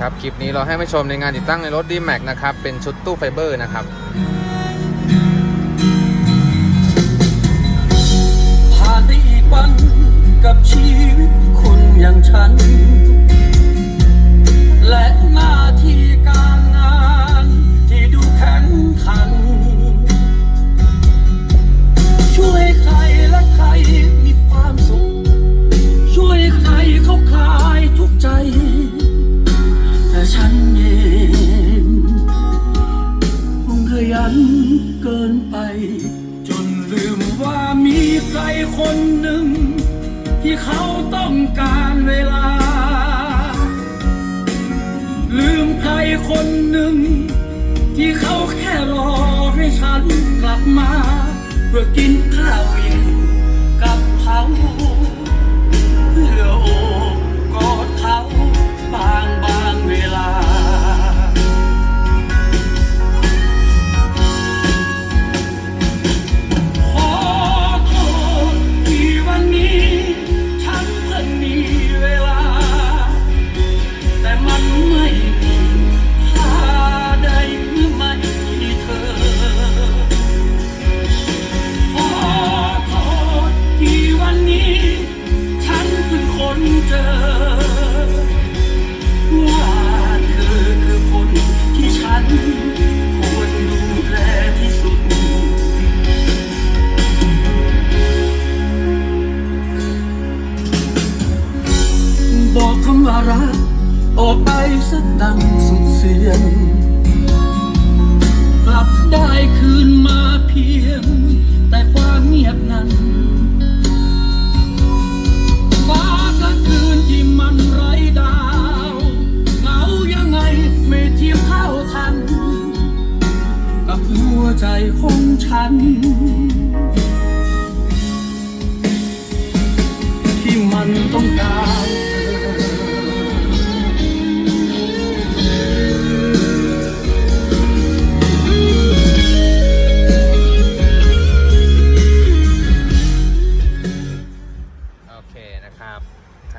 ครับ คลิปนี้เราให้มาชมในงานติดตั้งในรถ d m a x นะครับ เป็นชุดตู้ไฟเบอร์นะครับ ผ่านไปอีกวัน เกินไป จนลืมว่ามีใครคนหนึ่ง ที่เขาต้องการเวลา ลืมใครคนหนึ่ง ที่เขาแค่รอให้ฉันกลับมา เพื่อกินข้าว บอกคำว่ารัก ออกไปสักดังสุดเสียง กลับได้คืนมาเพียง แต่ความเงียบนั้นฟ้ากลางคืนที่มันไร้ดาวเหงายังไงไม่เทียมเท่าทัน กับหัวใจของฉัน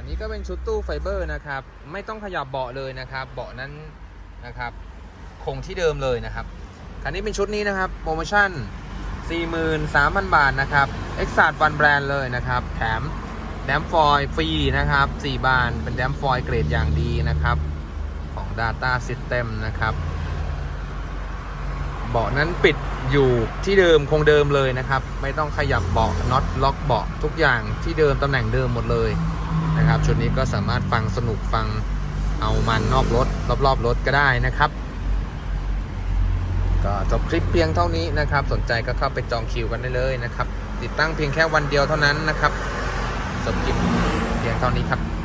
นี้ก็เป็นชุดตู้ไฟเบอร์นะครับ ไม่ต้องขยับเบาะเลยนะครับ เบาะนั้นนะครับ คงที่เดิมเลยนะครับ คันนี้เป็นชุดนี้นะครับ โปรโมชั่น 43,000 บาทนะครับเอ็กซ์ d วันแบรนด์เลยนะครับ แถมแดมฟอยล์ฟรีนะครับ 4 บาน เป็นแดมฟอยล์เกรดอย่างดีนะครับ ของ Data System นะครับ เบาะนั้นปิดอยู่ที่เดิมคงเดิมเลยนะครับ ไม่ต้องขยับเบาะน็อตล็อกเบาะทุกอย่างที่เดิมตำแหน่งเดิมหมดเลย นะครับชุดนี้ก็สามารถฟังสนุกฟังเอามันนอกรถรอบๆรถก็ได้นะครับ ก็จบคลิปเพียงเท่านี้นะครับ สนใจก็เข้าไปจองคิวกันได้เลยนะครับ ติดตั้งเพียงแค่วันเดียวเท่านั้นนะครับจบคลิปเพียงเท่านี้ครับ